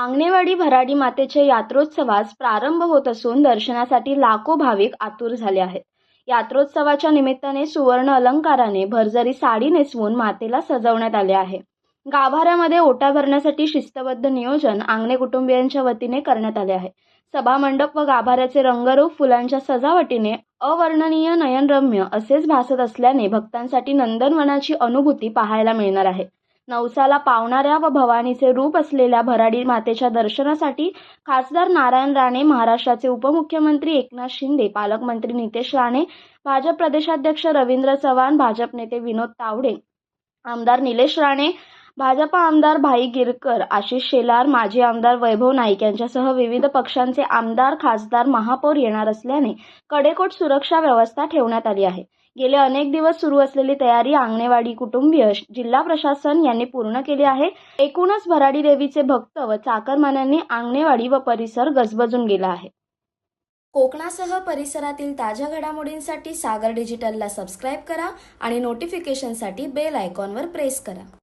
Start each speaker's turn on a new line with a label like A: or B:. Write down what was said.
A: आंगणेवाडी भराडी मातेच्या यात्रोत्सवास प्रारंभ होत असून दर्शनासाठी लाखो भाविक आतुर झाले आहेत. यात्रोत्सवाच्या निमित्ताने सुवर्ण अलंकाराने भरजरी साडी नेसवून मातेला सजवण्यात आले आहे. गाभाऱ्यामध्ये ओटा भरण्यासाठी शिस्तबद्ध नियोजन आंगणे कुटुंबियांच्या वतीने करण्यात आले आहे. सभामंडप व गाभाऱ्याचे रंगरूप फुलांच्या सजावटीने अवर्णनीय नयनरम्य असेच भासत असल्याने भक्तांसाठी नंदनवनाची अनुभूती पाहायला मिळणार आहे. नवसाला पावणाऱ्या व भवानीचे रूप असलेल्या भराडी मातेच्या दर्शनासाठी खासदार नारायण राणे महाराष्ट्राचे उपमुख्यमंत्री एकनाथ शिंदे पालकमंत्री नितेश राणे भाजप प्रदेशाध्यक्ष रवींद्र चव्हाण भाजप नेते विनोद तावडे आमदार निलेश राणे भाजपा आमदार भाई गिरकर आशिष शेलार माजी आमदार वैभव नाईक यांच्यासह विविध पक्षांचे आमदार खासदार महापौर येणार असल्याने कडेकोट सुरक्षा व्यवस्था ठेवण्यात आली आहे. गेले अनेक दिवस सुरू असलेली तयारी आंगणेवाडी कुटुंबीय जिल्हा प्रशासन यांनी पूर्ण केली आहे. एकूणच भराडी देवीचे भक्त व चाकरमान्यांनी आंगणेवाडी व परिसर गजबजून गेला आहे. कोकणासह परिसरातील ताज्या घडामोडींसाठी सागर डिजिटलला सबस्क्राईब करा आणि नोटिफिकेशनसाठी बेल आयकॉनवर प्रेस करा.